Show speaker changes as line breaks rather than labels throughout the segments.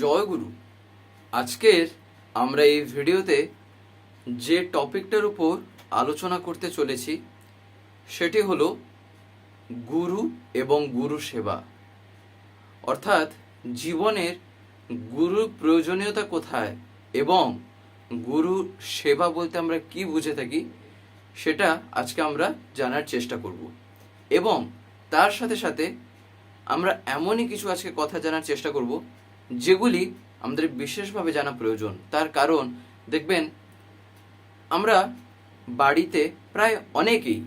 জয় গুরু আজকের আমরা এই ভিডিওতে যে টপিকটার উপর আলোচনা করতে চলেছি, সেটি হলো গুরু এবং গুরু সেবা। অর্থাৎ জীবনের গুরুর প্রয়োজনীয়তা কোথায় এবং গুরু সেবা বলতে আমরা কি বুঝে থাকি, সেটা আজকে আমরা জানার চেষ্টা করব। এবং তার সাথে সাথে আমরা এমনই কিছু আজকে কথা জানার চেষ্টা করব যেগুলি আমাদের বিশেষভাবে জানা প্রয়োজন। তার কারণ, দেখবেন, আমরা বাড়িতে প্রায় অনেকেই,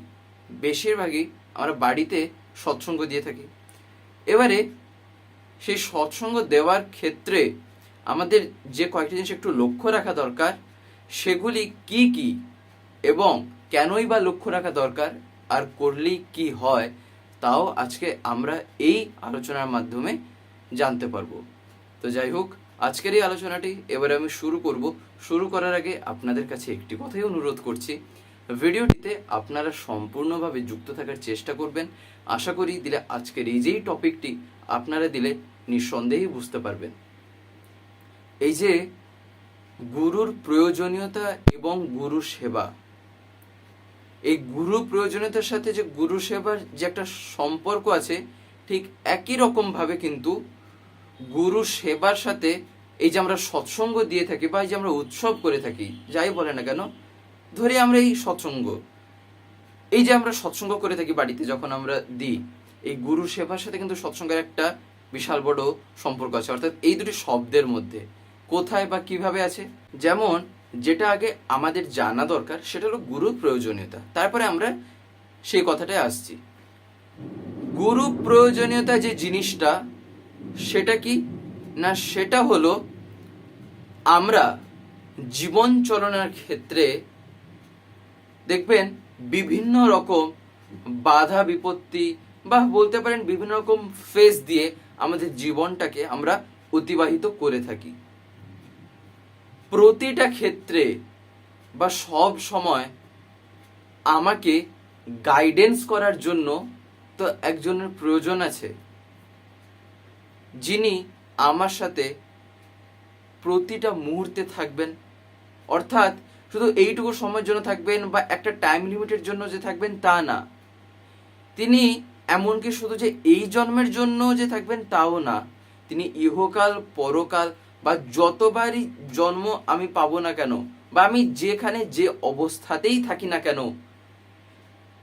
বেশিরভাগই আমরা বাড়িতে সৎসঙ্গ দিয়ে থাকি। এবারে সেই সৎসঙ্গ দেওয়ার ক্ষেত্রে আমাদের যে কয়েকটি জিনিস একটু লক্ষ্য রাখা দরকার, সেগুলি কি কি এবং কেনই বা লক্ষ্য রাখা দরকার, আর করলেই কি হয়, তাও আজকে আমরা এই আলোচনার মাধ্যমে জানতে পারব। তো যাই হোক, আজকের এই আলোচনাটি এবারে আমি শুরু করব। শুরু করার আগে আপনাদের কাছে একটি কথাই অনুরোধ করছি। ভিডিওটিতে আপনারা সম্পূর্ণভাবে যুক্ত থাকার চেষ্টা করবেন। আশা করি দিলে আজকের এই যেই টপিকটি আপনারা দিলে নিঃসন্দেহেই বুঝতে পারবেন। এই যে গুরুর প্রয়োজনীয়তা এবং গুরু সেবা। এই গুরু প্রয়োজনীয়তার সাথে যে গুরু সেবার যে একটা সম্পর্ক আছে, ঠিক একই রকম ভাবে কিন্তু গুরু সেবার সাথে এই যে আমরা সৎসঙ্গ দিয়ে থাকি বা এই যে আমরা উৎসব করে থাকি, যাই বলে না কেন, ধরি আমরা এই সৎসঙ্গ। এই যে আমরা সৎসঙ্গ করে থাকি বাড়িতে, যখন আমরা দিই, এই গুরু সেবার সাথে কিন্তু সৎসঙ্গের একটা বিশাল বড় সম্পর্ক আছে। অর্থাৎ এই দুটি শব্দের মধ্যে কোথায় বা কীভাবে আছে? যেমন, যেটা আগে আমাদের জানা দরকার সেটা হলো গুরু প্রয়োজনীয়তা। তারপরে আমরা সেই কথাটায় আসছি। গুরু প্রয়োজনীয়তা যে জিনিসটা সেটা কি? না, সেটা হলো আমরা জীবন চলনার ক্ষেত্রে দেখবেন বিভিন্ন রকম বাধা বিপত্তি বা বলতে পারেন বিভিন্ন রকম ফেস দিয়ে আমাদের জীবনটাকে আমরা অতিবাহিত করে থাকি। প্রতিটা ক্ষেত্রে বা সব সময় আমাকে গাইডেন্স করার জন্য তো একজনের প্রয়োজন আছে। যিনি আমার সাথে প্রতিটা মুহূর্তে থাকবেন। অর্থাৎ শুধু এইটুকু সময়ের জন্য থাকবেন বা একটা টাইম লিমিটের জন্য যে থাকবেন তা না। তিনি এমনকি শুধু যে এই জন্মের জন্য যে থাকবেন তাও না। তিনি ইহকাল, পরকাল বা যতবারই জন্ম আমি পাবো না কেন বা আমি যেখানে যে অবস্থাতেই থাকি না কেন,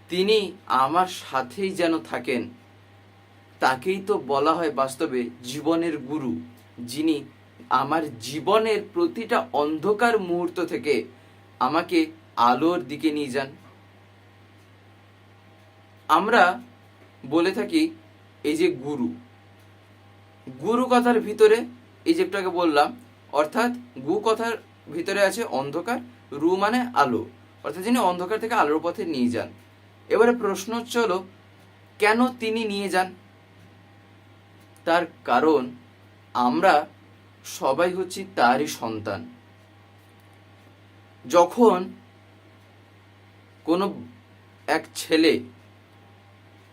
তিনি আমার সাথেই যেন থাকেন। তাকেই তো বলা হয় বাস্তবে জীবনের গুরু, যিনি আমার জীবনের প্রতিটা অন্ধকার মুহূর্ত থেকে আমাকে আলোর দিকে নিয়ে যান। আমরা বলে থাকি, এই যে গুরু গুরু কথার ভিতরে, এই যে একটু বললাম, অর্থাৎ গু কথার ভিতরে আছে অন্ধকার, রু মানে আলো, অর্থাৎ যিনি অন্ধকার থেকে আলোর পথে নিয়ে যান। এবারে প্রশ্ন হলো, কেন তিনি নিয়ে যান? তার কারণ আমরা সবাই হচ্ছি তারই সন্তান। যখন কোনো এক ছেলে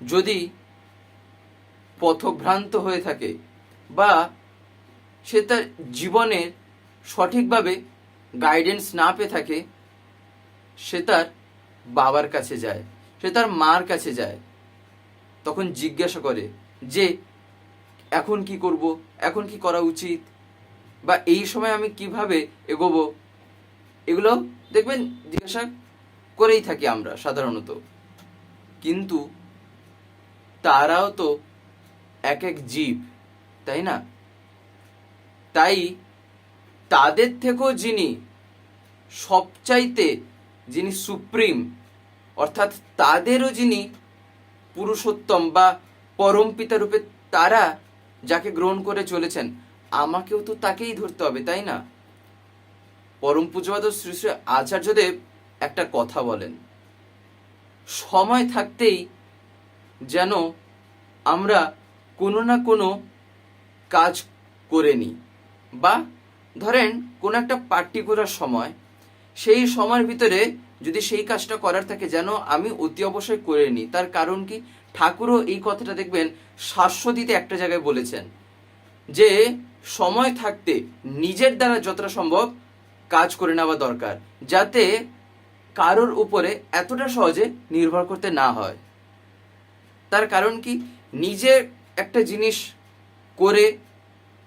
যদি পথভ্রান্ত হয়ে থাকে বা সে তার জীবনের সঠিকভাবে গাইডেন্স না পেয়ে থাকে, সে তার বাবার কাছে যায়, সে তার মার কাছে যায়, তখন জিজ্ঞাসা করে যে এখন কি করব? এখন কি করা উচিত? বা এই সময় আমি কীভাবে এগোবো? এগুলো দেখবেন জিজ্ঞাসা করেই থাকি আমরা সাধারণত। কিন্তু তারাও তো এক এক জীব, তাই না? তাই তাদের থেকেও যিনি সবচাইতে যিনি সুপ্রিম, অর্থাৎ তাদেরও যিনি পুরুষোত্তম বা পরম পিতা রূপে তারা যাকে গ্রহণ করে চলেছেন, আমাকেও তো তাকেই ধরতে হবে, তাই না? পরম পূজবাদ শ্রী শ্রী আচার্যদেব একটা কথা বলেন। সময় থাকতেই যেন আমরা কোনো না কোনো কাজ করে নিই বা ধরেন কোনো একটা পার্টিকুলার সময়, সেই সময়ের ভিতরে যদি সেই কাজটা করার থাকে যেন আমি অতি অবশ্যই করে নিই, তার কারণ কি? ঠাকুরও এই কথাটা দেখবেন শাশ্বতীতে একটা জায়গায় বলেছেন যে, সময় থাকতে নিজের দ্বারা যতটা সম্ভব কাজ করে নেওয়া দরকার, যাতে কারোর উপরে এতটা সহজে নির্ভর করতে না হয়। তার কারণ কি? নিজে একটা জিনিস করে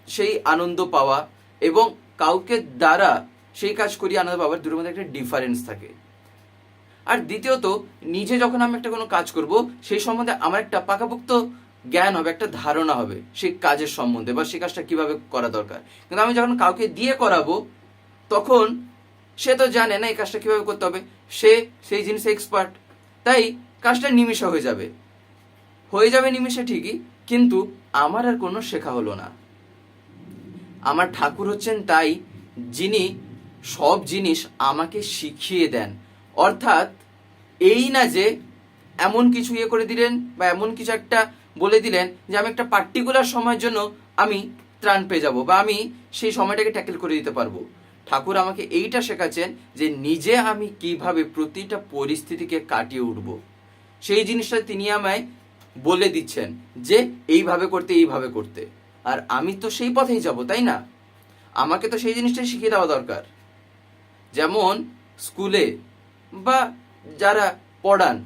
সেই আনন্দ পাওয়া এবং কাউকে দ্বারা সেই কাজ করিয়ে আনন্দ পাওয়ার দুটোর মধ্যে একটা ডিফারেন্স থাকে। আর দ্বিতীয়ত, নিজে যখন আমি একটা কোনো কাজ করব, সেই সম্বন্ধে আমার একটা পাকাপোক্ত জ্ঞান হবে, একটা ধারণা হবে, সেই কাজের সম্বন্ধে বা সেই কাজটা কীভাবে করা দরকার। কিন্তু আমি যখন কাউকে দিয়ে করাবো, তখন সে তো জানে না এই কাজটা কীভাবে করতে হবে, সে সেই জিনিসে এক্সপার্ট তাই কাজটা নিমিষে হয়ে যাবে। হয়ে যাবে নিমিষে ঠিকই, কিন্তু আমার আর কোনো শেখা হলো না। আমার ঠাকুর হচ্ছেন তাই যিনি সব জিনিস আমাকে শিখিয়ে দেন। অর্থাৎ এই না যে এমন কিছু ইয়ে করে দিলেন বা এমন কিছু একটা বলে দিলেন যে আমি একটা পার্টিকুলার সময়ের জন্য আমি ত্রাণ পেয়ে যাব বা আমি সেই সময়টাকে ট্যাকেল করে দিতে পারব। ঠাকুর আমাকে এইটা শেখাচ্ছেন যে নিজে আমি কীভাবে প্রতিটা পরিস্থিতিকে কাটিয়ে উঠব। সেই জিনিসটা তিনি আমায় বলে দিচ্ছেন যে এইভাবে করতে এইভাবে করতে। আর আমি তো সেই পথেই যাব, তাই না? আমাকে তো সেই জিনিসটাই শিখিয়ে দেওয়া দরকার। যেমন স্কুলে বা যারা পড়ান,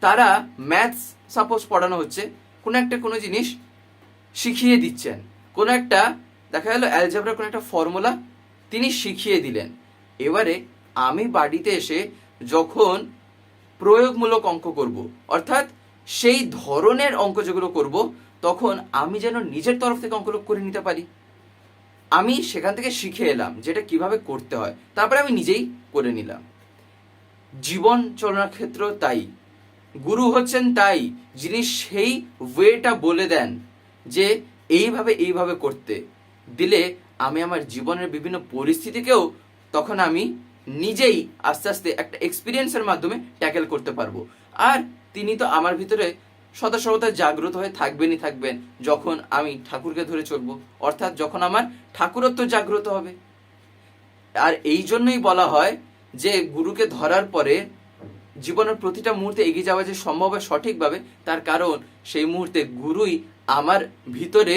তারা ম্যাথস সাপোজ পড়ানো হচ্ছে, কোনো একটা কোনো জিনিস শিখিয়ে দিচ্ছেন। কোনো একটা, দেখা গেল অ্যালজাবরার কোনো একটা ফর্মুলা তিনি শিখিয়ে দিলেন। এবারে আমি বাড়িতে এসে যখন প্রয়োগমূলক অঙ্ক করব, অর্থাৎ সেই ধরনের অঙ্ক যেগুলো করব, তখন আমি যেন নিজের তরফ থেকে অঙ্কগুলো করে নিতে পারি। আমি সেখান থেকে শিখে এলাম যেটা কীভাবে করতে হয়। তারপরে আমি নিজেই করে নিলাম। জীবন চলার ক্ষেত্র তাই। গুরু হচ্ছেন তাই, যিনি সেই ওয়েটা বলে দেন যে এইভাবে এইভাবে করতে। দিলে আমি আমার জীবনের বিভিন্ন পরিস্থিতিকেও তখন আমি নিজেই আস্তে আস্তে একটা এক্সপিরিয়েন্সের মাধ্যমে ট্যাকেল করতে পারব। আর তিনি তো আমার ভিতরে সদা জাগ্রত হয়ে থাকবেনই থাকবেন যখন আমি ঠাকুরকে ধরে চলবো, অর্থাৎ যখন আমার ঠাকুরত্ব জাগ্রত হবে। আর এই জন্যই বলা হয় যে গুরুকে ধরার পরে জীবনের প্রতিটা মুহূর্তে এগিয়ে যাওয়া যে সম্ভব হয় সঠিকভাবে, তার কারণ সেই মুহূর্তে গুরুই আমার ভিতরে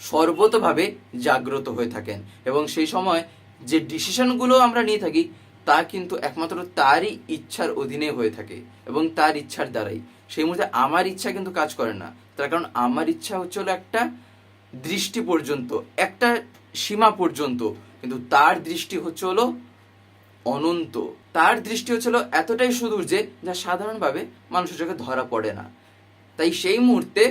সর্বতভাবে জাগ্রত হয়ে থাকেন। এবং সেই সময় যে ডিসিশনগুলো আমরা নিয়ে থাকি, তা কিন্তু একমাত্র তারই ইচ্ছার অধীনে হয়ে থাকে এবং তার ইচ্ছার দ্বারাই। সেই মুহূর্তে আমার ইচ্ছা কিন্তু কাজ করে না। তার কারণ আমার ইচ্ছা হচ্ছে হলো একটা দৃষ্টি পর্যন্ত, একটা সীমা পর্যন্ত। কিন্তু তার দৃষ্টি হচ্ছে হলো অনন্ত। তার দৃষ্টি হচ্ছিল এতটাই সুদূর যে, যা সাধারণভাবে মানুষের চোখে ধরা পড়ে না। তাই সেই মুহূর্তে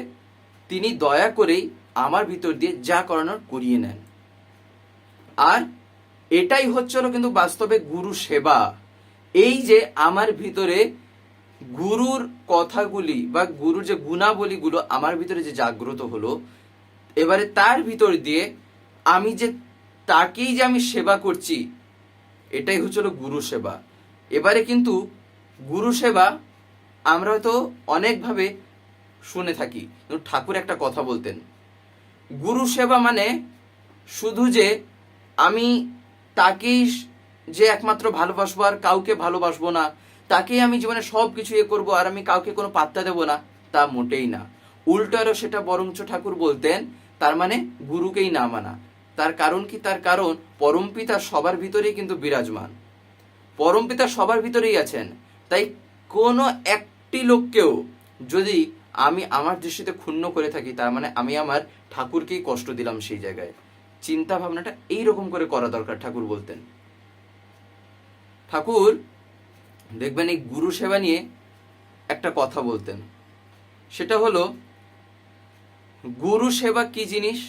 তিনি দয়া করেই আমার ভিতর দিয়ে যা করানোর করিয়ে নেন। আর এটাই হচ্ছিল কিন্তু বাস্তবে গুরু সেবা। এই যে আমার ভিতরে গুরুর কথাগুলি বা গুরুর যে গুণাবলীগুলো আমার ভিতরে যে জাগ্রত হলো, এবারে তার ভিতর দিয়ে আমি যে তাকেই যে আমি সেবা করছি এটাই হচ্ছিল গুরু সেবা। এবারে কিন্তু গুরু সেবা আমরা হয়তো অনেকভাবে শুনে থাকি। কিন্তু ঠাকুর একটা কথা বলতেন। গুরু সেবা মানে শুধু যে আমি তাকেই যে একমাত্র ভালোবাসবো আর কাউকে ভালোবাসবো না, তাকেই আমি জীবনে সব কিছু ইয়ে করব আর আমি কাউকে কোনো পাত্তা দেবো না, তা মোটেই না। উল্টো আরও সেটা বরঞ্চ ঠাকুর বলতেন, তার মানে গুরুকেই না মানা। তার কারণ কি? তার কারণ পরম পরমপিতা সবার ভিতরেই কিন্তু বিরাজমান। পরমপিতা সবার ভিতরেই আছেন। তাই কোনো একটি লোককেও যদি আমি আমার দৃষ্টিতে ক্ষুণ্ণ করে থাকি, তার মানে আমি আমার ঠাকুরকেই কষ্ট দিলাম সেই জায়গায়। চিন্তা ভাবনাটা এইরকম করে করা দরকার, ঠাকুর বলতেন। ঠাকুর, দেখবেন এই গুরু সেবা নিয়ে একটা কথা বলতেন। সেটা হলো, গুরু সেবা কি জিনিস?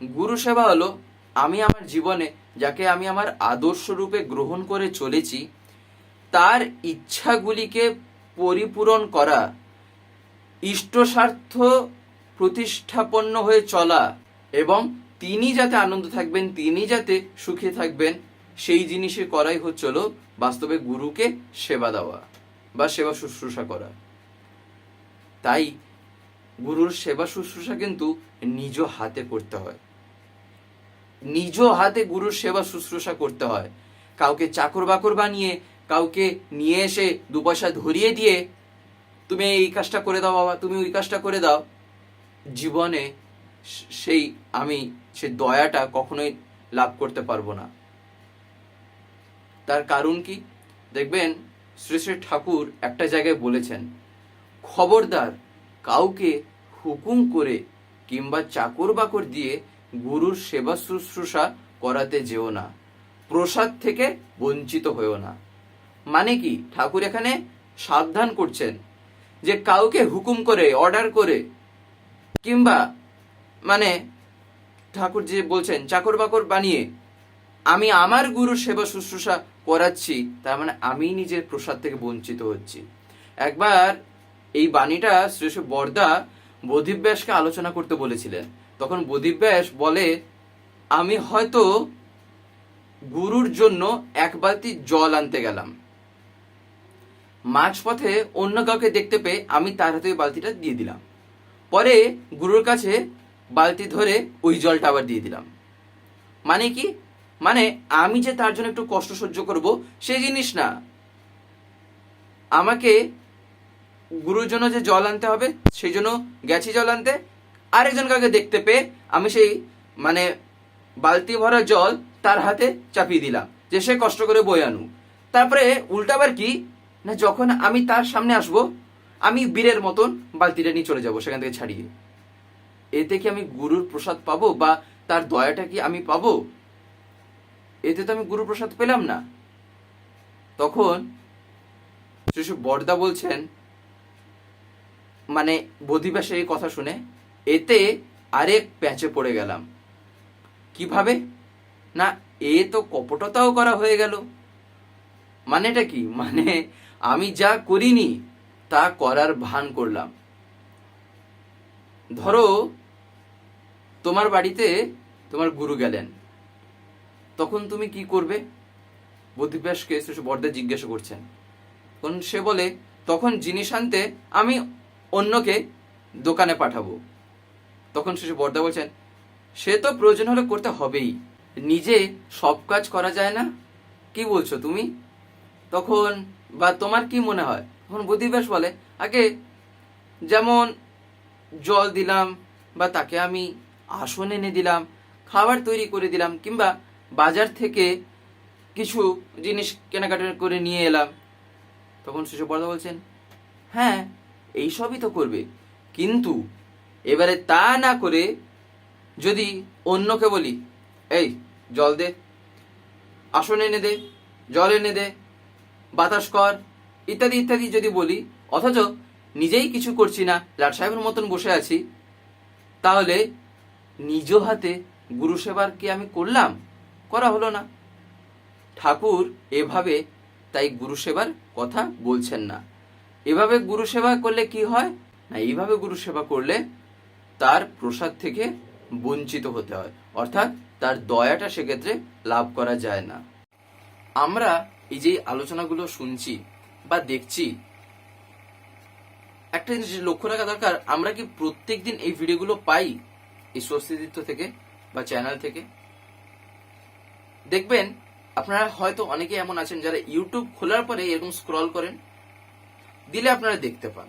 গুরু সেবা হলো, আমি আমার জীবনে যাকে আমি আমার আদর্শ রূপে গ্রহণ করে চলেছি, তার ইচ্ছাগুলিকে পরিপূরণ করা ইষ্টস্বার্থ প্রতিষ্ঠাপন্ন হয়ে চলা এবং তিনি যাতে আনন্দ থাকবেন, তিনি যাতে সুখে থাকবেন, সেই জিনিসের করাই হচ্ছিল বাস্তবে গুরুকে সেবা দেওয়া বা সেবা শুশ্রূষা করা। তাই গুরুর সেবা শুশ্রূষা কিন্তু নিজ হাতে করতে হয়। নিজ হাতে গুরুর সেবা শুশ্রূষা করতে হয়। কাউকে চাকর বাকর বানিয়ে, কাউকে নিয়ে এসে দু পয়সা ধরিয়ে দিয়ে, তুমি এই কাজটা করে দাও বাবা, তুমি ওই কাজটা করে দাও। জীবনে সেই আমি, সে দয়াটা কখনোই লাভ করতে পারব না। তার কারণ কি? দেখবেন, শ্রী শ্রী ঠাকুর একটা জায়গায় বলেছেন, খবরদার কাউকে হুকুম করে কিংবা চাকর বাকর দিয়ে গুরুর সেবা শুশ্রূষা করাতে যেও না, প্রসাদ থেকে বঞ্চিত হয়েও না। মানে কি? ঠাকুর এখানে সাবধান করছেন যে কাউকে হুকুম করে অর্ডার করে, কিংবা মানে ঠাকুর যে বলছেন, চাকর বাকর বানিয়ে, আমি আমার গুরুর সেবা শুশ্রূষা করাচ্ছি, তার মানে আমি নিজের প্রসাদ থেকে বঞ্চিত হচ্ছি। একবার এই বাণীটা শ্রী বরদা বোধিব্যাসকে আলোচনা করতে বলেছিলেন। তখন বোধিব্যাস বলে, আমি হয়তো গুরুর জন্য এক বালতি জল আনতে গেলাম। মাঝপথে অন্য কাউকে দেখতে পেয়ে আমি তার হাতে বালতিটা দিয়ে দিলাম। পরে গুরুর কাছে বালতি ধরে ওই জলটা আবার দিয়ে দিলাম। মানে কি? মানে আমি যে তার জন্য একটু কষ্ট সহ্য করব সেই জিনিস না। আমাকে গুরুর জন্য যে জল আনতে হবে, সেই জন্য গেছি জল আনতে আরেকজন কাউকে দেখতে পেয়ে আমি সেই মানে বালতি ভরা জল তার হাতে চাপিয়ে দিলাম, যে সে কষ্ট করে বই আনু তারপরে উল্টাবার কি, না যখন আমি তার সামনে আসব, আমি বীরের মতন বালতিটা নিয়ে চলে যাব সেখান থেকে ছাড়িয়ে। এতে কি আমি গুরুর প্রসাদ পাবো বা তার দয়াটা কি আমি পাবো? এতে তো আমি গুরু প্রসাদ পেলাম না। তখন শ্রী বরদা বলছেন মানে বোধিবাসের এই কথা শুনে এতে আরেক প্যাচে পড়ে গেলাম। কীভাবে? না, এ তো কপটতাও করা হয়ে গেল। মানেটা কি? মানে আমি যা করিনি, তা করার ভান করলাম। ধরো, তোমার বাড়িতে তোমার গুরু গেলেন। তখন তুমি কি করবে? বুদ্ধিব্যাসকে শ্রী বর্দা জিজ্ঞাসা করছেন। তখন সে বলে, তখন জিনিস আনতে আমি অন্যকে দোকানে পাঠাবো। তখন শ্রী বর্দা বলছেন, সে তো প্রয়োজন হলে করতে হবেই। নিজে সব কাজ করা যায় না? কি বলছো তুমি? তখন, বা তোমার কি মনে হয়? তখন বুদ্ধিব্যাস বলে, আগে যেমন জল দিলাম বা তাকে আমি আসন এনে দিলাম, খাবার তৈরি করে দিলাম কিংবা বাজার থেকে কিছু জিনিস কেনাকাটা করে নিয়ে এলাম। তখন শিশু বর্দা বলছেন হ্যাঁ এইসবই তো করবে। কিন্তু এবারে তা না করে যদি অন্যকে বলি, এই, জল দে, আসন এনে দে, জল এনে দে, বাতাস কর, ইত্যাদি ইত্যাদি যদি বলি, অথচ নিজেই কিছু করছি না, লাট সাহেবের মতন বসে আছি, তাহলে নিজ হাতে গুরু সেবার কি আমি করলাম? করা হলো না। ঠাকুর এভাবে তাই গুরু সেবার কথা বলছেন না। এভাবে গুরু সেবা করলে কি হয়? না, এইভাবে গুরু সেবা করলে তার প্রসাদ থেকে বঞ্চিত হতে হয়। অর্থাৎ তার দয়াটা সেক্ষেত্রে লাভ করা যায় না। আমরা এই যে আলোচনাগুলো শুনছি বা দেখছি, একটা জিনিস লক্ষ্য রাখা দরকার, আমরা কি প্রত্যেক দিন এই ভিডিওগুলো পাই এই স্বস্তিদিত্য থেকে বা চ্যানেল থেকে? দেখবেন, আপনারা হয়তো অনেকে এমন আছেন যারা ইউটিউব খোলার পরে এরকম স্ক্রল করেন, দিলে আপনারা দেখতে পান।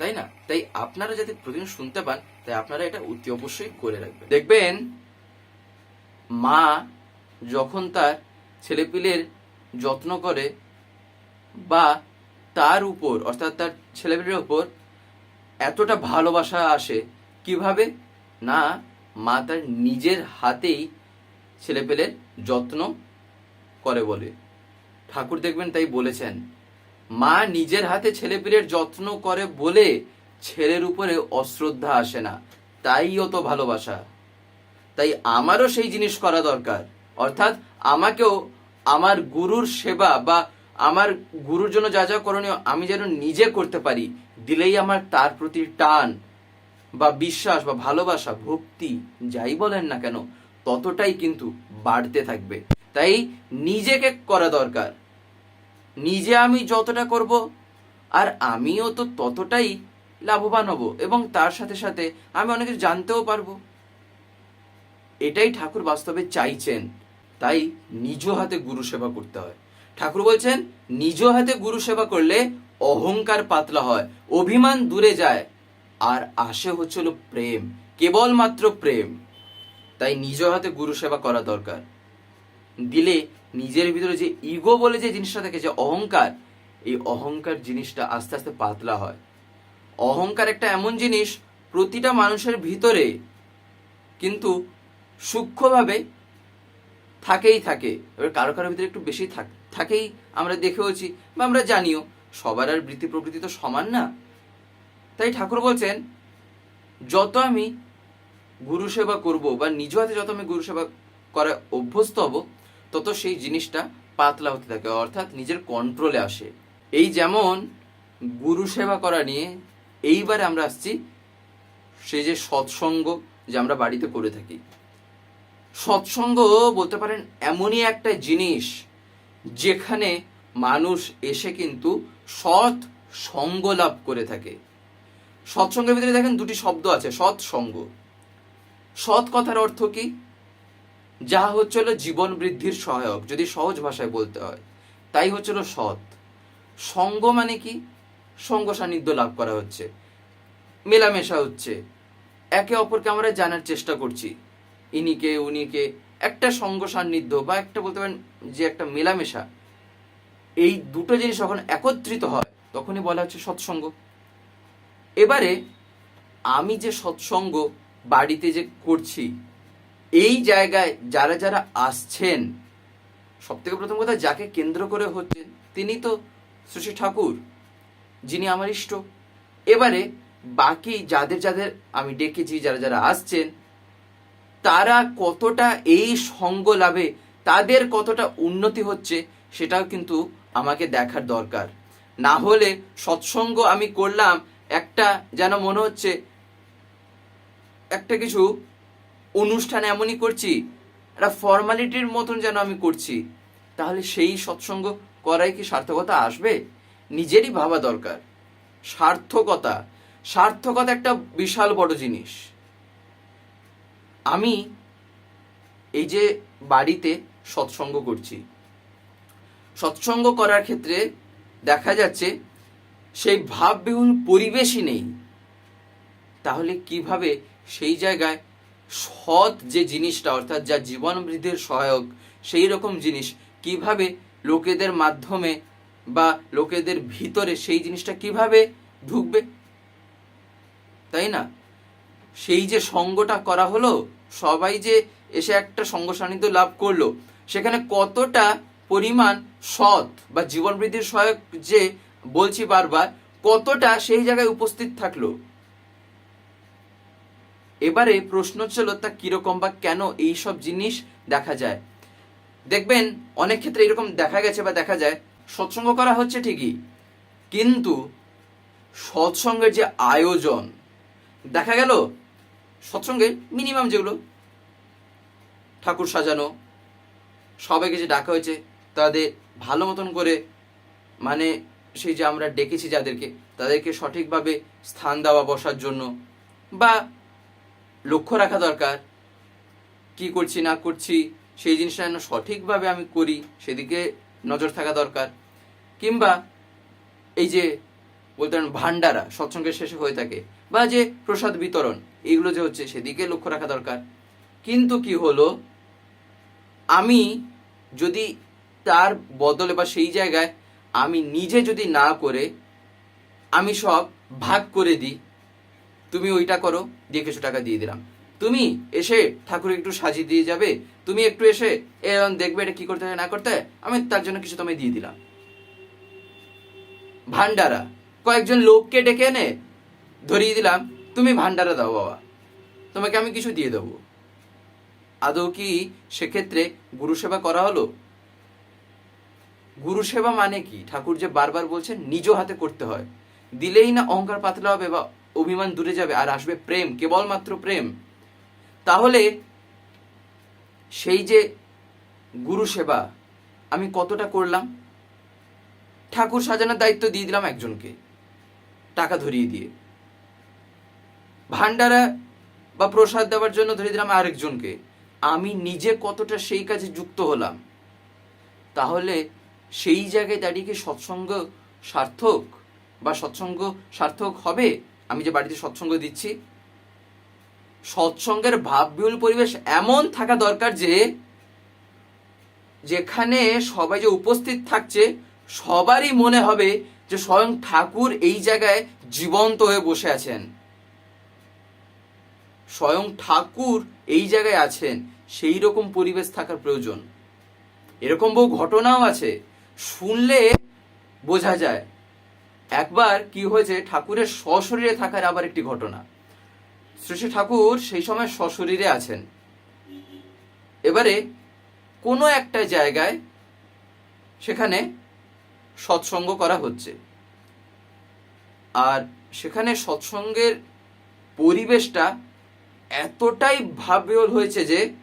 তাই না? তাই আপনারা যাতে প্রতিদিন শুনতে পান, তাই আপনারা এটা অতি অবশ্যই করে রাখবেন। দেখবেন, মা যখন তার ছেলেপিলের যত্ন করে বা তার উপর, অর্থাৎ তার ছেলেপিলের উপর এতটা ভালোবাসা আসে, কীভাবে? না, মা তার নিজের হাতেই ছেলেপেলের যত্ন করে বলে। ঠাকুর দেখবেন তাই বলেছেন মা নিজের হাতে ছেলেপেলের যত্ন করে বলে ছেলের উপরে অশ্রদ্ধা আসে না। তাই অত ভালোবাসা। তাই আমারও সেই জিনিস করা দরকার। অর্থাৎ আমাকেও আমার গুরুর সেবা বা আমার গুরুর জন্য যা যা করণীয় আমি যেন নিজে করতে পারি, দিলেই আমার তার প্রতি টান বা বিশ্বাস বা ভালোবাসা, ভক্তি, যাই বলেন না কেন, ততটাই কিন্তু বাড়তে থাকবে। তাই নিজেকে করা দরকার। নিজে আমি যতটা করব, আর আমিও তো ততটাই লাভবান হব এবং তার সাথে সাথে আমি অনেক কিছু জানতেও পারব। এটাই ঠাকুর বাস্তবে চাইছেন, তাই নিজ হাতে গুরু সেবা করতে হয়। ঠাকুর বলছেন, নিজ হাতে গুরু সেবা করলে অহংকার পাতলা হয়, অভিমান দূরে যায়, আর আসে হচ্ছিল প্রেম, কেবলমাত্র প্রেম। তাই নিজ হাতে গুরু সেবা করা দরকার। দিলে নিজের ভিতরে যে ইগো বলে যে জিনিসটা থাকে, যে অহংকার, এই অহংকার জিনিসটা আস্তে আস্তে পাতলা হয়। অহংকার একটা এমন জিনিস, প্রতিটা মানুষের ভিতরে কিন্তু সূক্ষ্মভাবে থাকেই থাকে। এবার কারও কারোর ভিতরে একটু বেশি থাক, থাকেই। আমরা দেখেওছি বা আমরা জানিও, সবার আর বৃত্তি প্রকৃতি তো সমান না। তাই ঠাকুর বলছেন, যত আমি গুরু সেবা করব বা নিজ হাতে যত আমি গুরু সেবা করা অভ্যস্ত হব তত সেই জিনিসটা পাতলা হতে থাকে, অর্থাৎ নিজের কন্ট্রোলে আসে। এই যেমন গুরু সেবা করা নিয়ে এইবারে আমরা আসছি সেই যে সৎসঙ্গ যে আমরা বাড়িতে করে থাকি। সৎসঙ্গ বলতে পারেন এমনই একটা জিনিস যেখানে মানুষ এসে কিন্তু সৎ সঙ্গ লাভ করে থাকে। সৎসঙ্গের ভিতরে দেখেন দুটি শব্দ আছে, সৎসঙ্গ। সৎ কথার অর্থ কি? যা হচ্ছিল জীবন বৃদ্ধির সহায়ক, যদি সহজ ভাষায় বলতে হয়। তাই হচ্ছিল সৎ। সঙ্গ মানে কি? সঙ্গ সান্নিধ্য লাভ করা হচ্ছে। মেলামেশা হচ্ছে। একে অপরকে আমরা জানার চেষ্টা করছি। ইনিকে, উনিকে, একটা সঙ্গ সান্নিধ্য বা একটা বলতে পারেন যে একটা মেলামেশা। এই দুটো জিনিস যখন একত্রিত হয়, তখনই বলা হচ্ছে সৎসঙ্গ। এবারে আমি যে সৎসঙ্গ বাড়িতে যে করছি এই জায়গায় যারা যারা আসছেন সব থেকে প্রথম কথা যাকে কেন্দ্র করে হচ্ছেন, তিনি তো শ্রী ঠাকুর, যিনি আমার ইষ্ট। এবারে বাকি যাদের যাদের আমি ডেকেছি, যারা যারা আসছেন, তারা কতটা এই সঙ্গ লাভে, তাদের কতটা উন্নতি হচ্ছে, সেটাও কিন্তু আমাকে দেখার দরকার। না হলে সৎসঙ্গ আমি করলাম, একটা যেন মনে হচ্ছে, একটা কিছু অনুষ্ঠান এমনই করছি, একটা ফর্মালিটির মতন যেন আমি করছি। তাহলে সেই সৎসঙ্গ করাই কি সার্থকতা আসবে? নিজেরই ভাবা দরকার। সার্থকতা সার্থকতা একটা বিশাল বড় জিনিস। আমি এই যে বাড়িতে সৎসঙ্গ করছি, সৎসঙ্গ করার ক্ষেত্রে দেখা যাচ্ছে সেই ভাববিহুল পরিবেশই নেই। তাহলে কীভাবে সেই জায়গায় সৎ যে জিনিসটা, অর্থাৎ যা জীবন বৃদ্ধির সহায়ক, সেই রকম জিনিস, কীভাবে লোকেদের মাধ্যমে বা লোকেদের ভিতরে সেই জিনিসটা কীভাবে ঢুকবে? তাই না? সেই যে সঙ্গটা করা হলো, সবাই যে এসে একটা সঙ্গ সান্নিধ্য লাভ করল, সেখানে কতটা পরিমাণ সৎ বা জীবন বৃদ্ধির সহায়ক যে বলছি বারবার, কতটা সেই জায়গায় উপস্থিত থাকল? এবারে প্রশ্ন ছিল, তা কীরকম বা কেন এই সব জিনিস দেখা যায়? দেখবেন, অনেক ক্ষেত্রে এরকম দেখা গেছে বা দেখা যায়, সৎসঙ্গ করা হচ্ছে ঠিকই, কিন্তু সৎসঙ্গের যে আয়োজন, দেখা গেল, সৎসঙ্গে মিনিমাম যেগুলো, ঠাকুর সাজানো, সবাইকে যে ডাকা হয়েছে, তাদের ভালো মতন করে মানে সেই যে আমরা ডেকেছি যাদেরকে, তাদেরকে সঠিকভাবে স্থান দেওয়া বসার জন্য, বা লক্ষ্য রাখা দরকার। কি করছি, না করছি, সেই জিনিসটা যেন সঠিকভাবে আমি করি, সেদিকে নজর থাকা দরকার। কিংবা এই যে বলতে পারেন ভান্ডারা সৎসঙ্গের শেষে হয়ে থাকে, বা যে প্রসাদ বিতরণ, এগুলো যে হচ্ছে, সেদিকে লক্ষ্য রাখা দরকার। কিন্তু কি হলো, আমি যদি তার বদলে বা সেই জায়গায় আমি নিজে যদি না করে, আমি সব ভাগ করে দিই তুমি ওইটা করো, দিয়ে কিছু টাকা দিয়ে দিলাম। তুমি এসে ঠাকুর একটু সাজিয়ে দিয়ে যাবে, তুমি একটু এসে এরকম দেখবে এটা কি করতে হয়, না করতে আমি তার জন্য কিছু তোমায় দিয়ে দিলাম। ভান্ডারা কয়েকজন লোককে ডেকে এনে ধরিয়ে দিলাম, তুমি ভান্ডারা দাও বাবা, তোমাকে আমি কিছু দিয়ে দেবো। আদৌ কি সেক্ষেত্রে গুরু সেবা করা হলো? গুরু সেবা মানে কি? ঠাকুর যে বারবার বলছেন, নিজ হাতে করতে হয়। দিলেই না অহংকার পাতলা হবে বা অভিমান দূরে যাবে আর আসবে প্রেম, কেবলমাত্র প্রেম। তাহলে সেই যে গুরু সেবা, আমি কতটা করলাম? ঠাকুর সাজানোর দায়িত্ব দিয়ে দিলাম একজনকে, টাকা ধরিয়ে দিয়ে। ভান্ডারা বা প্রসাদ দেওয়ার জন্য ধরিয়ে দিলাম আরেকজনকে। আমি নিজে কতটা সেই কাজে যুক্ত হলাম? তাহলে সেই জায়গায় দাঁড়িয়ে কি সৎসঙ্গ সার্থক বা সৎসঙ্গ সার্থক হবে? আমি যে বাড়িতে সৎসঙ্গ দিচ্ছি, সৎসঙ্গের ভাববিহুল পরিবেশ এমন থাকা দরকার যে, যেখানে সবাই যে উপস্থিত থাকছে, সবারই মনে হবে যে স্বয়ং ঠাকুর এই জায়গায় জীবন্ত হয়ে বসে আছেন। স্বয়ং ঠাকুর এই জায়গায় আছেন, সেই রকম পরিবেশ থাকার প্রয়োজন। এরকম বহু ঘটনাও আছে। শুনলে বোঝা যায় একবার কি হয়েছে, ঠাকুরের সশরীরে থাকার আবার একটি ঘটনা। শ্রী ঠাকুর সেই সময় সশরীরে আছেন। এবারে কোনো একটা জায়গায় সেখানে সৎসঙ্গ করা হচ্ছে। আর সেখানে সৎসঙ্গের পরিবেশটা এতটাই ভাববিহল হয়েছে যে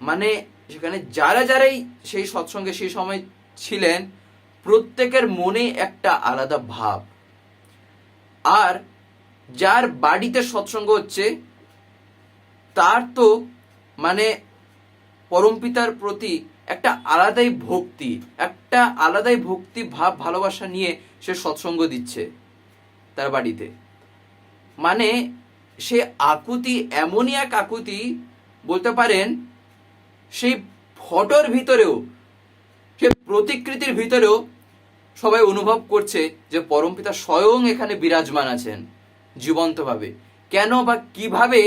মানে সেখানে যারা যারাই সেই সৎসঙ্গে সেই সময় ছিলেন প্রত্যেকের মনে একটা আলাদা ভাব। আর যার বাড়িতে সৎসঙ্গ হচ্ছে, তার তো মানে পরমপিতার প্রতি একটা আলাদাই ভক্তি, একটা আলাদাই ভক্তি, ভাব, ভালোবাসা নিয়ে সে সৎসঙ্গ দিচ্ছে তার বাড়িতে। মানে সে আকুতি, এমনই এক আকুতি, বলতে পারেন, সেই ফটোর ভিতরেও সে প্রতিকৃতির ভিতরেও সবাই অনুভব করছে যে পরমপিতা স্বয়ং এখানে বিরাজমান আছেন, জীবন্তভাবে। কেন বা কীভাবে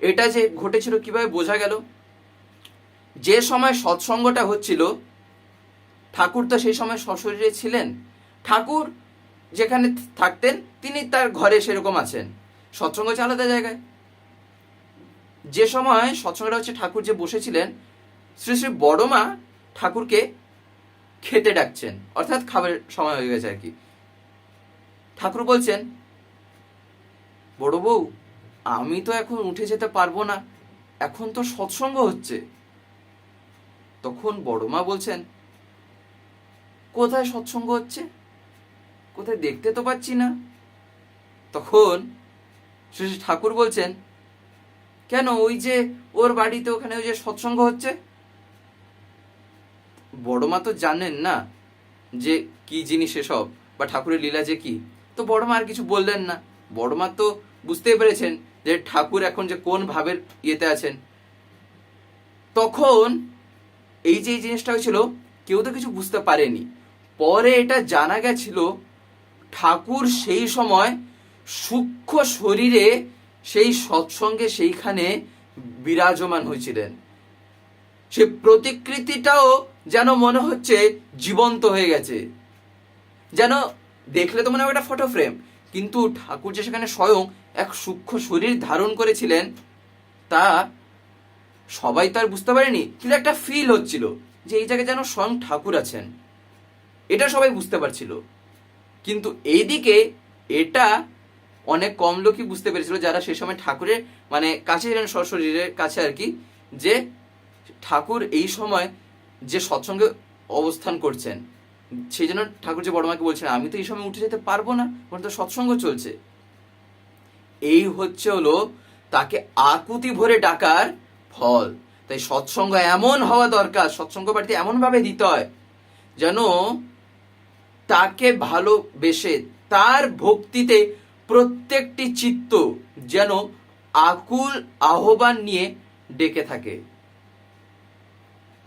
এটা যে ঘটেছিল, কীভাবে বোঝা গেল? যে সময় সৎসঙ্গটা হচ্ছিল, ঠাকুর তো সেই সময় সশরীরে ছিলেন। ঠাকুর যেখানে থাকতেন, তিনি তার ঘরে সেরকম আছেন, সৎসঙ্গ হচ্ছে আলাদা জায়গায়। যে সময় সৎসঙ্গটা হচ্ছে ঠাকুর যে বসেছিলেন, শ্রী শ্রী বড়মা ঠাকুরকে খেতে ডাকছেন। অর্থাৎ খাবারের সময় হয়ে গেছে আর কি। ঠাকুর বলছেন, বড় বউ, আমি তো এখন উঠে যেতে পারব না। এখন তো সৎসঙ্গ হচ্ছে। তখন বড় মা বলছেন, কোথায় সৎসঙ্গ হচ্ছে? কোথায় দেখতে তো পাচ্ছি না। তখন শ্রী ঠাকুর বলছেন, কেন ওই যে ওর বাড়িতে ওখানে ওই যে সৎসঙ্গ হচ্ছে? বড়মা তো জানেন না যে কি জিনিস এসব, বা ঠাকুরের লীলা যে কি? তো বড়মা আর কিছু বললেন না। বড়মা তো বুঝতেই পেরেছেন যে ঠাকুর এখন যে কোন ভাবের ইয়েতে আছেন। তখন এই যে জিনিসটা হয়েছিল, কেউ তো কিছু বুঝতে পারেনি। পরে এটা জানা গেছিল, ঠাকুর সেই সময় সূক্ষ্ম শরীরে সেই সৎসঙ্গে সেইখানে বিরাজমান হয়েছিলেন। সে প্রতিকৃতিটাও যেন মনে হচ্ছে জীবন্ত হয়ে গেছে। যেন দেখলে তো মনে হয় একটা ফটো ফ্রেম কিন্তু ঠাকুর যে সেখানে স্বয়ং এক সূক্ষ্ম শরীর ধারণ করেছিলেন, তা সবাই তো আর বুঝতে পারেনি। কিন্তু একটা ফিল হচ্ছিল যে এই জায়গায় যেন স্বয়ং ঠাকুর আছেন। এটা সবাই বুঝতে পারছিল। কিন্তু এইদিকে এটা অনেক কম লোকই বুঝতে পেরেছিল, যারা সেই সময় ঠাকুরের মানে কাছে ছিলেন সশরীরের কাছে আর কি, যে ঠাকুর এই সময় যে সৎসঙ্গে অবস্থান করছেন, সেই জন্য ঠাকুর যে বড়মাকে বলছেন, আমি তো এই সময় উঠে যেতে পারব না কারণ তো সৎসঙ্গ চলছে। এই হচ্ছে হলো তাকে আকুতি ভরে ডাকার ফল। তাই সৎসঙ্গ এমন হওয়া দরকার, সৎসঙ্গ বাড়িতে এমন ভাবে দিতে হয়, যেন তাকে ভালোবেসে তার ভক্তিতে প্রত্যেকটি চিত্ত যেন আকুল আহ্বান নিয়ে ডেকে থাকে।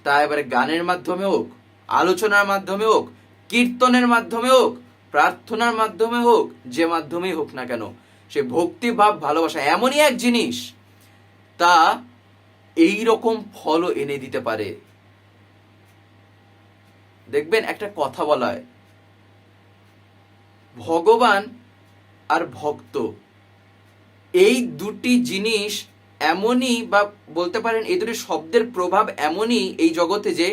তা এবারে গানের মাধ্যমে হোক, আলোচনার মাধ্যমে হোক, কীর্তনের মাধ্যমে হোক, প্রার্থনার মাধ্যমে হোক, যে মাধ্যমেই হোক না কেন, সে ভক্তি, ভাব, ভালোবাসা এমনই এক জিনিস, তা এই রকম ফলও এনে দিতে পারে। দেখবেন একটা কথা বলা হয়, ভগবান আর ভক্ত, এই দুটি জিনিস এমনই বা বলতে পারেন এই দুটি শব্দের প্রভাব এমনই এই জগতে যে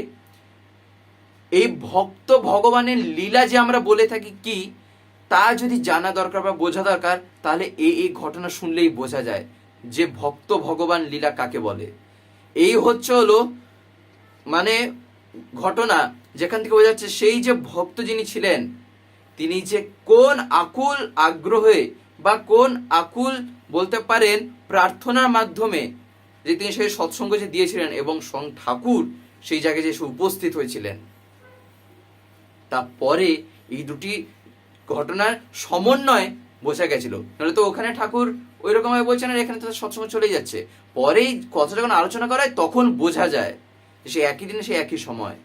এই ভক্ত ভগবানের লীলা যে আমরা বলে থাকি কি, তা যদি জানা দরকার বা বোঝা দরকার, তাহলে এই এই ঘটনা শুনলেই বোঝা যায় যে ভক্ত ভগবান লীলা কাকে বলে। এই হচ্ছে হলো মানে ঘটনা যেখান থেকে বোঝা যাচ্ছে সেই যে ভক্ত যিনি ছিলেন, তিনি যে কোন আকুল আগ্রহে বা কোন আকুল বলতে পারেন প্রার্থনার মাধ্যমে যে তিনি সেই সৎসঙ্গ যে দিয়েছিলেন এবং স্বয়ং ঠাকুর সেই জায়গায় যে উপস্থিত হয়েছিলেন, তারপরে এই দুটি ঘটনার সমন্বয় বোঝা গেছিল। নাহলে তো ওখানে ঠাকুর ওই রকম ভাবে বলছেন, আর এখানে তো সৎসঙ্গ চলেই যাচ্ছে। পরেই কথা যখন আলোচনা করা হয়, তখন বোঝা যায় সে একই দিনে সে একই সময়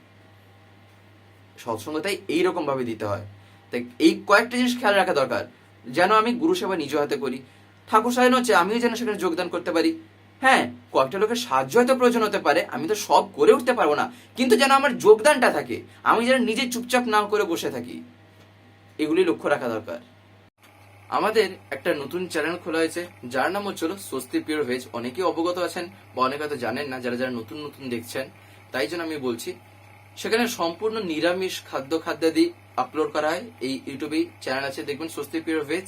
সৎসঙ্গ তাই এইরকম ভাবে দিতে হয়। তাই এই কয়েকটা জিনিস খেয়াল রাখা দরকার। যেন আমি গুরু সেবা নিজ হাতে করি। ঠাকুর সাহেব হচ্ছে আমিও যেন সেখানে যোগদান করতে পারি। হ্যাঁ কয়েকটা লোকের সাহায্য হয়তো প্রয়োজন হতে পারে, আমি তো সব করে উঠতে পারব না। কিন্তু যেন আমার যোগদানটা থাকে, আমি যেন নিজে চুপচাপ না করে বসে থাকি। এগুলি লক্ষ্য রাখা দরকার। আমাদের একটা নতুন চ্যানেল খোলা হয়েছে, যার নাম হচ্ছিল স্বস্তি পিওর ভেজ। অনেকেই অবগত আছেন, বা অনেকে হয়তো জানেন না, যারা যারা নতুন নতুন দেখছেন, তাই জন্য আমি বলছি, সেখানে সম্পূর্ণ নিরামিষ খাদ্য খাদ্যাদি আপলোড করা হয়। এই ইউটিউবেই চ্যানেল আছে, দেখবেন স্বস্তি পিওর ভেজ।